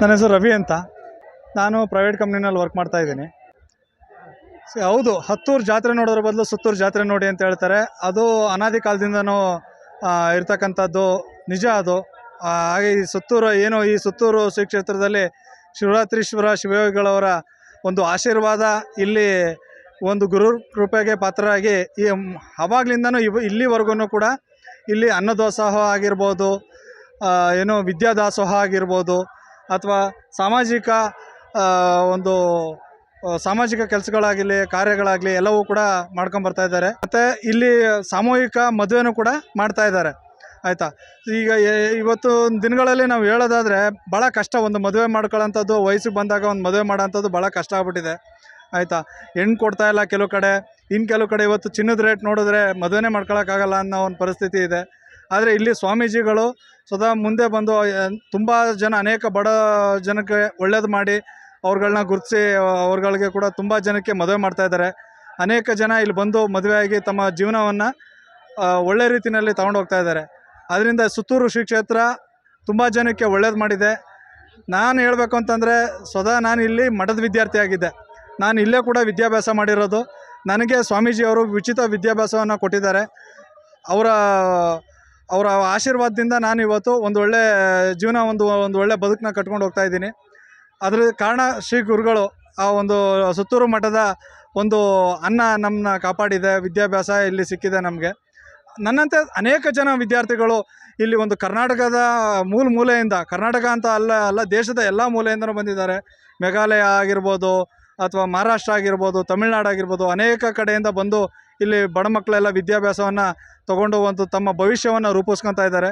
ನನ್ನ ಹೆಸರು ರವಿ ಅಂತ. ನಾನು ಪ್ರೈವೇಟ್ ಕಂಪ್ನಿನಲ್ಲಿ ವರ್ಕ್ ಮಾಡ್ತಾ ಇದ್ದೀನಿ. ಹೌದು, ಹತ್ತೂರು ಜಾತ್ರೆ ನೋಡೋದ್ರ ಬದಲು ಸುತ್ತೂರು ಜಾತ್ರೆ ನೋಡಿ ಅಂತ ಹೇಳ್ತಾರೆ. ಅದು ಅನಾದಿ ಕಾಲದಿಂದನೂ ಇರ್ತಕ್ಕಂಥದ್ದು ನಿಜ ಅದು. ಹಾಗೆ ಈ ಸುತ್ತೂರು ಏನು ಈ ಸುತ್ತೂರು ಶ್ರೀ ಕ್ಷೇತ್ರದಲ್ಲಿ ಶಿವರಾತ್ರೀಶ್ವರ ಶಿವಯೋಗಿಗಳವರ ಒಂದು ಆಶೀರ್ವಾದ, ಇಲ್ಲಿ ಒಂದು ಗುರು ಕೃಪೆಗೆ ಪಾತ್ರರಾಗಿ ಈ ಅವಾಗ್ಲಿಂದನೂ ಇವ, ಇಲ್ಲಿವರೆಗೂ ಕೂಡ ಇಲ್ಲಿ ಅನ್ನದಾಸೋಹ ಆಗಿರ್ಬೋದು ಏನು ವಿದ್ಯಾದಾಸೋಹ ಆಗಿರ್ಬೋದು ಅಥವಾ ಸಾಮಾಜಿಕ ಒಂದು ಸಾಮಾಜಿಕ ಕೆಲಸಗಳಾಗಲಿ, ಕಾರ್ಯಗಳಾಗಲಿ ಎಲ್ಲವೂ ಕೂಡ ಮಾಡ್ಕೊಂಬರ್ತಾ ಇದ್ದಾರೆ. ಮತ್ತು ಇಲ್ಲಿ ಸಾಮೂಹಿಕ ಮದುವೆನೂ ಕೂಡ ಮಾಡ್ತಾ ಇದ್ದಾರೆ. ಆಯಿತಾ? ಈಗ ಇವತ್ತು ದಿನಗಳಲ್ಲಿ ನಾವು ಹೇಳೋದಾದರೆ ಭಾಳ ಕಷ್ಟ. ಒಂದು ಮದುವೆ ಮಾಡ್ಕೊಳ್ಳೋಂಥದ್ದು, ವಯಸ್ಸಿಗೆ ಬಂದಾಗ ಒಂದು ಮದುವೆ ಮಾಡೋಂಥದ್ದು ಭಾಳ ಕಷ್ಟ ಆಗ್ಬಿಟ್ಟಿದೆ. ಆಯಿತಾ? ಹೆಣ್ಣು ಕೊಡ್ತಾ ಇಲ್ಲ ಕೆಲವು ಕಡೆ. ಇನ್ನು ಕೆಲವು ಕಡೆ ಇವತ್ತು ಚಿನ್ನದ ರೇಟ್ ನೋಡಿದ್ರೆ ಮದುವೆನೇ ಮಾಡ್ಕೊಳಕ್ಕಾಗಲ್ಲ ಅನ್ನೋ ಒಂದು ಪರಿಸ್ಥಿತಿ ಇದೆ. ಆದರೆ ಇಲ್ಲಿ ಸ್ವಾಮೀಜಿಗಳು ಸದಾ ಮುಂದೆ ಬಂದು ತುಂಬ ಜನ, ಅನೇಕ ಬಡ ಜನಕ್ಕೆ ಒಳ್ಳೇದು ಮಾಡಿ ಅವ್ರುಗಳನ್ನ ಗುರುತಿಸಿ ಅವ್ರುಗಳಿಗೆ ಕೂಡ ತುಂಬ ಜನಕ್ಕೆ ಮದುವೆ ಮಾಡ್ತಾ ಇದ್ದಾರೆ. ಅನೇಕ ಜನ ಇಲ್ಲಿ ಬಂದು ಮದುವೆಯಾಗಿ ತಮ್ಮ ಜೀವನವನ್ನು ಒಳ್ಳೆ ರೀತಿಯಲ್ಲಿ ತಗೊಂಡು ಹೋಗ್ತಾ ಇದ್ದಾರೆ. ಅದರಿಂದ ಸುತ್ತೂರು ಶ್ರೀ ಕ್ಷೇತ್ರ ತುಂಬ ಜನಕ್ಕೆ ಒಳ್ಳೇದು ಮಾಡಿದೆ. ನಾನು ಹೇಳಬೇಕು ಅಂತಂದರೆ, ಸದಾ ನಾನು ಇಲ್ಲಿ ಮಠದ ವಿದ್ಯಾರ್ಥಿಯಾಗಿದ್ದೆ ನಾನು ಇಲ್ಲೇ ಕೂಡ ವಿದ್ಯಾಭ್ಯಾಸ ಮಾಡಿರೋದು. ನನಗೆ ಸ್ವಾಮೀಜಿಯವರು ಉಚಿತ ವಿದ್ಯಾಭ್ಯಾಸವನ್ನು ಕೊಟ್ಟಿದ್ದಾರೆ. ಅವರ ಅವರ ಆಶೀರ್ವಾದದಿಂದ ನಾನು ಇವತ್ತು ಒಂದು ಒಳ್ಳೆ ಜೀವನ, ಒಂದು ಒಂದು ಒಳ್ಳೆ ಬದುಕನ್ನ ಕಟ್ಕೊಂಡು ಹೋಗ್ತಾ ಇದ್ದೀನಿ. ಅದ್ರ ಕಾರಣ ಶ್ರೀ ಗುರುಗಳು ಆ ಒಂದು ಸುತ್ತೂರು ಮಠದ ಒಂದು ಅನ್ನ ನಮ್ಮನ್ನ ಕಾಪಾಡಿದೆ, ವಿದ್ಯಾಭ್ಯಾಸ ಇಲ್ಲಿ ಸಿಕ್ಕಿದೆ ನಮಗೆ. ನನ್ನಂತೆ ಅನೇಕ ಜನ ವಿದ್ಯಾರ್ಥಿಗಳು ಇಲ್ಲಿ ಒಂದು ಕರ್ನಾಟಕದ ಮೂಲ ಮೂಲೆಯಿಂದ, ಕರ್ನಾಟಕ ಅಂತ ಅಲ್ಲ ಅಲ್ಲ ದೇಶದ ಎಲ್ಲ ಮೂಲೆಯಿಂದಲೂ ಬಂದಿದ್ದಾರೆ. ಮೇಘಾಲಯ ಆಗಿರ್ಬೋದು ಅಥವಾ ಮಹಾರಾಷ್ಟ್ರ ಆಗಿರ್ಬೋದು, ತಮಿಳ್ನಾಡು ಆಗಿರ್ಬೋದು, ಅನೇಕ ಕಡೆಯಿಂದ ಬಂದು ಇಲ್ಲಿ ಬಡ ಮಕ್ಕಳೆಲ್ಲ ವಿದ್ಯಾಭ್ಯಾಸವನ್ನು ತೊಗೊಂಡು ಒಂದು ತಮ್ಮ ಭವಿಷ್ಯವನ್ನು ರೂಪಿಸ್ಕೊತಾ ಇದ್ದಾರೆ.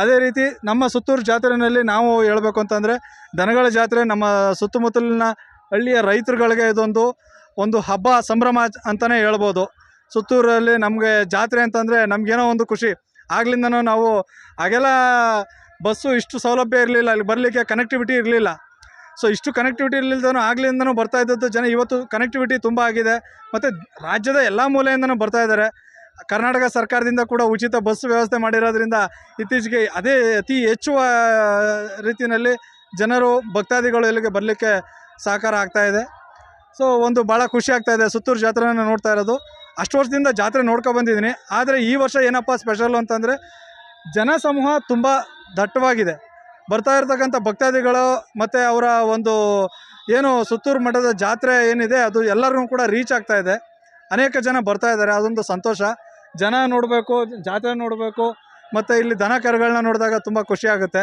ಅದೇ ರೀತಿ ನಮ್ಮ ಸುತ್ತೂರು ಜಾತ್ರೆಯಲ್ಲಿ ನಾವು ಹೇಳಬೇಕು ಅಂತಂದರೆ, ದನಗಳ ಜಾತ್ರೆ ನಮ್ಮ ಸುತ್ತಮುತ್ತಲಿನ ಹಳ್ಳಿಯ ರೈತರುಗಳಿಗೆ ಇದೊಂದು, ಒಂದು ಹಬ್ಬ ಸಂಭ್ರಮ ಅಂತಲೇ ಹೇಳ್ಬೋದು. ಸುತ್ತೂರಲ್ಲಿ ನಮಗೆ ಜಾತ್ರೆ ಅಂತಂದರೆ ನಮಗೇನೋ ಒಂದು ಖುಷಿ. ಆಗ್ಲಿಂದನೂ ನಾವು ಆಗೆಲ್ಲ ಬಸ್ಸು ಇಷ್ಟು ಸೌಲಭ್ಯ ಇರಲಿಲ್ಲ, ಅಲ್ಲಿ ಬರಲಿಕ್ಕೆ ಕನೆಕ್ಟಿವಿಟಿ ಇರಲಿಲ್ಲ. ಸೊ ಇಷ್ಟು ಕನೆಕ್ಟಿವಿಟಿ ಇರಲಿಲ್ದನೂ ಆಗ್ಲಿಂದನೂ ಬರ್ತಾ ಇದ್ದದ್ದು ಜನ ಇವತ್ತು ಕನೆಕ್ಟಿವಿಟಿ ತುಂಬ ಆಗಿದೆ. ಮತ್ತು ರಾಜ್ಯದ ಎಲ್ಲ ಮೂಲೆಯಿಂದನೂ ಬರ್ತಾ ಇದ್ದಾರೆ. ಕರ್ನಾಟಕ ಸರ್ಕಾರದಿಂದ ಕೂಡ ಉಚಿತ ಬಸ್ ವ್ಯವಸ್ಥೆ ಮಾಡಿರೋದ್ರಿಂದ ಇತ್ತೀಚೆಗೆ ಅದೇ ಅತಿ ಹೆಚ್ಚುವ ರೀತಿಯಲ್ಲಿ ಜನರು, ಭಕ್ತಾದಿಗಳು ಇಲ್ಲಿಗೆ ಬರಲಿಕ್ಕೆ ಸಹಕಾರ ಆಗ್ತಾ ಇದೆ. ಸೊ ಒಂದು ಭಾಳ ಖುಷಿ ಆಗ್ತಾ ಇದೆ ಸುತ್ತೂರು ಜಾತ್ರೆನ ನೋಡ್ತಾ ಇರೋದು. ಅಷ್ಟು ವರ್ಷದಿಂದ ಜಾತ್ರೆ ನೋಡ್ಕೊ ಬಂದಿದ್ದೀನಿ. ಆದರೆ ಈ ವರ್ಷ ಏನಪ್ಪ ಸ್ಪೆಷಲ್ ಅಂತಂದರೆ, ಜನಸಮೂಹ ತುಂಬ ದಟ್ಟವಾಗಿದೆ. ಬರ್ತಾ ಇರ್ತಕ್ಕಂಥ ಭಕ್ತಾದಿಗಳು ಮತ್ತು ಅವರ ಒಂದು ಏನು ಸುತ್ತೂರು ಮಠದ ಜಾತ್ರೆ ಏನಿದೆ, ಅದು ಎಲ್ಲರಿಗೂ ಕೂಡ ರೀಚ್ ಆಗ್ತಾ ಇದೆ. ಅನೇಕ ಜನ ಬರ್ತಾ ಇದ್ದಾರೆ, ಅದೊಂದು ಸಂತೋಷ. ಜನ ನೋಡಬೇಕು, ಜಾತ್ರೆ ನೋಡಬೇಕು, ಮತ್ತು ಇಲ್ಲಿ ದನ ಕರುಗಳನ್ನ ನೋಡಿದಾಗ ತುಂಬ ಖುಷಿ ಆಗುತ್ತೆ.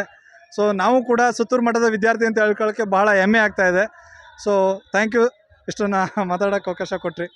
ಸೊ ನಾವು ಕೂಡ ಸುತ್ತೂರು ಮಠದ ವಿದ್ಯಾರ್ಥಿ ಅಂತ ಹೇಳ್ಕೊಳ್ಳೋಕ್ಕೆ ಭಾಳ ಹೆಮ್ಮೆ ಆಗ್ತಾ ಇದೆ. ಸೊ ಥ್ಯಾಂಕ್ ಯು ಇಷ್ಟನ್ನು ಮಾತಾಡೋಕ್ಕೆ ಅವಕಾಶ ಕೊಟ್ರಿ.